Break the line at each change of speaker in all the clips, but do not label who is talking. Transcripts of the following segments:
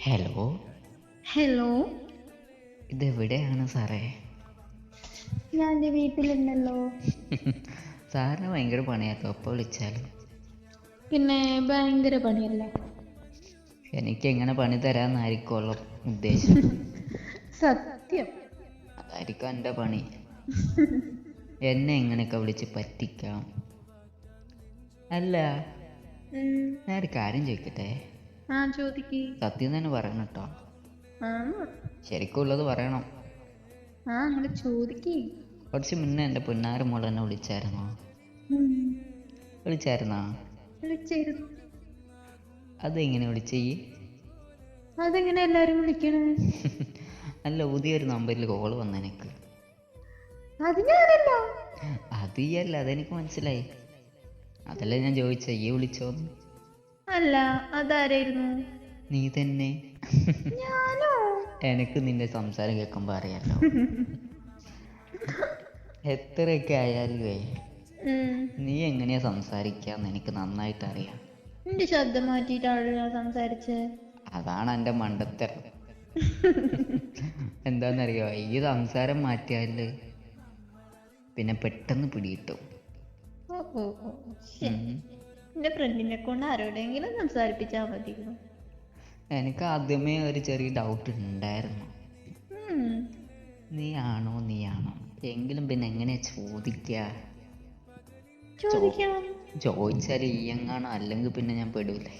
Hello
hello
ഇതെവിടെയാണ് സാറേ?
ഞാൻ എന്റെ വീട്ടിലുണ്ടല്ലോ.
സാറിന് ഭയങ്കര പണിയാട്ടോ അപ്പോൾ വിളിച്ചാലും.
പിന്നെ ഭയങ്കര പണിയല്ല?
എനിക്ക് എങ്ങനെ പണി തരാമെന്നായിരിക്കുമല്ലോ ഉദ്ദേശം.
സത്യം.
അതായിരിക്കും എന്റെ പണി. എന്നെ എങ്ങനെയൊക്കെ വിളിച്ച് പറ്റിക്കാം? അല്ല. ഞാനൊരു കാര്യം ചോദിക്കട്ടെ?
ചോദിക്ക്.
സത്യം തന്നെ പറയണം കേട്ടോ
ആ.
ശരിക്കും ഉള്ളത് പറയണം.
ആ അങ്ങോട്ട് ചോദിക്ക്.
കുറച്ച് മുന്നേ എന്റെ പൊന്നാര മോൾ എന്നെ വിളിച്ചായിരുന്നോ. വിളിച്ചായിരുന്നോ? അതെങ്ങനെ വിളിച്ചേ?
അതെങ്ങനെ എല്ലാരും വിളിക്കണേ?
അല്ല പുതിയൊരു നമ്പറിൽ കോൾ വന്നു എനിക്ക്
അത് ഞാനല്ല.
അത് ഈ അല്ല അതെനിക്ക് മനസ്സിലായി. അതല്ലേ ഞാൻ ചോദിച്ചേ ഈ വിളിച്ചോന്ന്?
അല്ല അതാരായിരുന്നു?
നീ തന്നെ.
ഞാനോ?
എനിക്ക് നിന്റെ സംസാരം കേൾക്കുമ്പോൾ അറിയാലോ. എത്രയൊക്കെ ആയാലുവേ. നീ എങ്ങനെയാ സംസാരിക്കാന്ന് എനിക്ക് നന്നായിട്ട് അറിയാം
നിന്റെ ശബ്ദം മാറ്റിയിട്ടാണല്ലോ ഞാൻ സംസാരിച്ചേ?
അതാണ് എന്റെ മണ്ടത്തരം. എന്താന്നറിയോ ഈ സംസാരം മാറ്റിയാൽ പിന്നെ പെട്ടെന്ന് പിടികിട്ടും.
എന്റെ ഫ്രണ്ടിനെ കൊണ്ട് ആരോടെങ്കിലും സംസാരിപ്പിച്ചാൽ മതി
എനിക്ക് ആദ്യമേ ഒരു ചെറിയ ഡൗട്ട് ഉണ്ടായിരുന്നു. നീ ആണോ നീ ആണോ എങ്കിലും പിന്നെ എങ്ങനെയാ ചോദിക്കുക
ചോദിക്കാം.
ചോദിച്ചാൽ ഈ എങ്ങാണോ അല്ലെങ്കിൽ പിന്നെ ഞാൻ പെടൂലേ?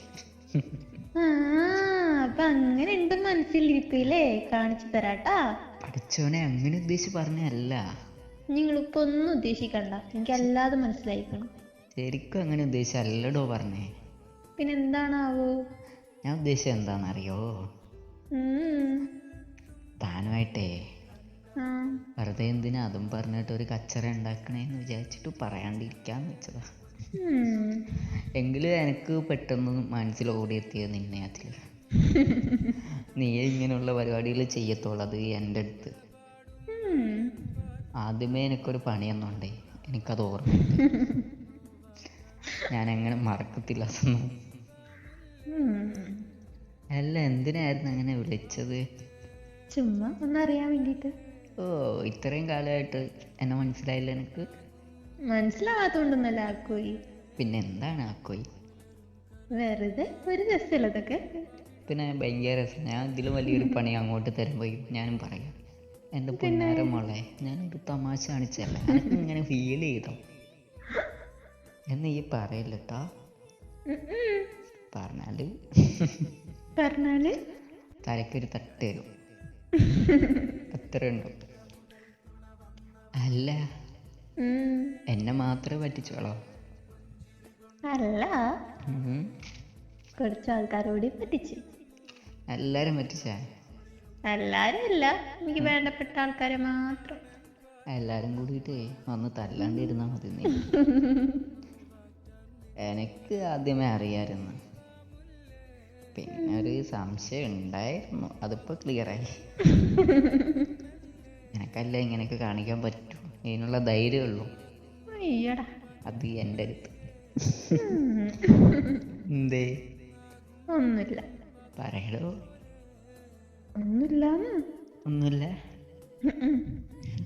അപ്പൊ അങ്ങനെ ഉണ്ട് മനസ്സിലിരിപ്പില്ലേ കാണിച്ചു തരാട്ടാ.
പഠിച്ചോനെ അങ്ങനെ ഉദ്ദേശിച്ച് പറഞ്ഞല്ല
നിങ്ങളിപ്പോ ഒന്നും ഉദ്ദേശിക്കണ്ട. എനിക്ക് അല്ലാതെ മനസ്സിലായിക്കണം
ശരിക്കും അങ്ങനെ ഉദ്ദേശിച്ചല്ലടോ പറഞ്ഞേ.
പിന്നെ എന്താണാവോ
ഞാൻ ഉദ്ദേശിച്ചത് എന്താണെന്നറിയോ. താനുമായിട്ടേ. വെറുതെ എന്തിനാ അതും പറഞ്ഞിട്ട് ഒരു കച്ചറ ഉണ്ടാക്കണേന്ന് വിചാരിച്ചിട്ട് പറയാണ്ടിരിക്കാന്ന് വെച്ചതാ. എങ്കിലും എനിക്ക് പെട്ടെന്ന് മനസ്സിൽ ഓടിയെത്തിയത് നിന്നെ അതിൽ നീ ഇങ്ങനെയുള്ള പരിപാടികൾ ചെയ്യത്തുള്ളത് അത് എന്റെ അടുത്ത്. ആദ്യമേ എനിക്കൊരു പണിയൊന്നുണ്ടേ എനിക്കത് ഓർമ്മ ഞാൻ അങ്ങനെ മറക്കത്തില്ല. അല്ല എന്തിനായിരുന്നു അങ്ങനെ വിളിച്ചത്?
ചുമ്മാ ഒന്നറിയാൻ വേണ്ടിട്ട്.
ഓ ഇത്രയും കാലമായിട്ട് എന്നെ മനസ്സിലായില്ല എനിക്ക്
മനസ്സിലാവാത്തോണ്ടൊന്നല്ല ആക്കോയി
പിന്നെ എന്താണ് ആക്കോയി
വെറുതെ ഒരു രസമുള്ളതൊക്കെ
പിന്നെ ഭയങ്കര രസം. ഞാൻ ഇതിലും വലിയൊരു പണി അങ്ങോട്ട് തരുമ്പോൾ ഞാനും പറയാം. എന്റെ പൊന്നാര മോളെ ഞാനൊരു തമാശ കാണിച്ചല്ല ഇങ്ങനെ ഫീൽ ചെയ്തോ? എന്ന് ഈ പറയില്ല കേട്ടോ
ഉം ഉം.
പറഞ്ഞാൽ?
പറഞ്ഞാൽ?
തലക്കൊരു തട്ട് തരും. അത്ര ഉണ്ടോ അല്ല. എന്നെ മാത്രമേ പറ്റിച്ചോളോ?
അല്ല. കുറച്ച് ആൾക്കാരോട് പറ്റിച്ച്.
എല്ലാരും പറ്റിച്ചാ?
എല്ലാരും അല്ല എനിക്ക് വേണ്ടപ്പെട്ട ആൾക്കാരെ മാത്രം.
എല്ലാരും കൂടിയിട്ടേ വന്ന് തല്ലാണ്ടിരുന്നാ മതി നീ എനിക്ക് ആദ്യമേ അറിയായിരുന്നു. പിന്നെ ഒരു സംശയം ഉണ്ടായിരുന്നു. അതിപ്പോ ക്ലിയറായി എനക്കല്ല ഇങ്ങനെയൊക്കെ കാണിക്കാൻ പറ്റൂ? ഇതിനുള്ള ധൈര്യമുള്ളൂ
അയ്യടാ.
അത് എന്റെ അടുത്ത്. എന്തേ?
ഒന്നുമില്ല.
പറയടോ. ഒന്നുമില്ല?
ഒന്നുമില്ല.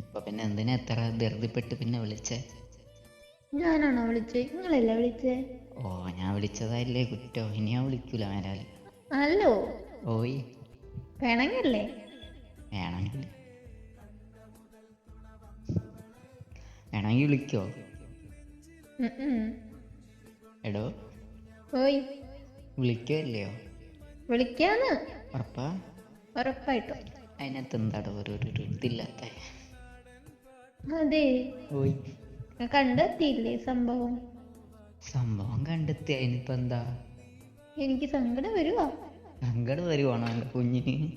അപ്പൊ പിന്നെ എന്തിനാ എത്ര ധൃതിപ്പെട്ട് പിന്നെ വിളിച്ചേ?
ഞാനാണോ വിളിച്ചേ? നിങ്ങളല്ലേ വിളിച്ചേ?
ഓ ഞാൻ വിളിച്ചതല്ലേ കുറ്റോ. ഇനി ഞാൻ വിളിക്കൂല മേലാൽ
അല്ലോ?
ഓയ്.
വേണമെങ്കിലേ
വേണമെങ്കിൽ. വേണമെങ്കിൽ വിളിക്കോ. എടോ.
ഓയ്.
വിളിക്കോ ഇല്ലയോ?
വിളിക്കാന്ന്.
ഉറപ്പാ?
ഉറപ്പായിട്ടോ.
അതിനകത്ത് എന്താടോ ഒരു ഒരു ഇതില്ലാത്ത.
അതെ.
ഓയ്.
കണ്ടെത്തിയില്ലേ സംഭവം?
സംഭവം കണ്ടെത്തി. അതിനിപ്പോ എന്താ?
എനിക്ക് സങ്കടം വരുവാ.
സങ്കടം വരുവാണോ എന്റെ കുഞ്ഞിന്?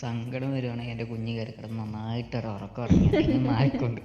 സങ്കടം വരുവാണെങ്കിൽ എന്റെ കുഞ്ഞ് കയറി കിടന്ന് നന്നായിട്ടൊരു ഉറക്കം ഉറങ്ങി. മാറിക്കൊണ്ട്.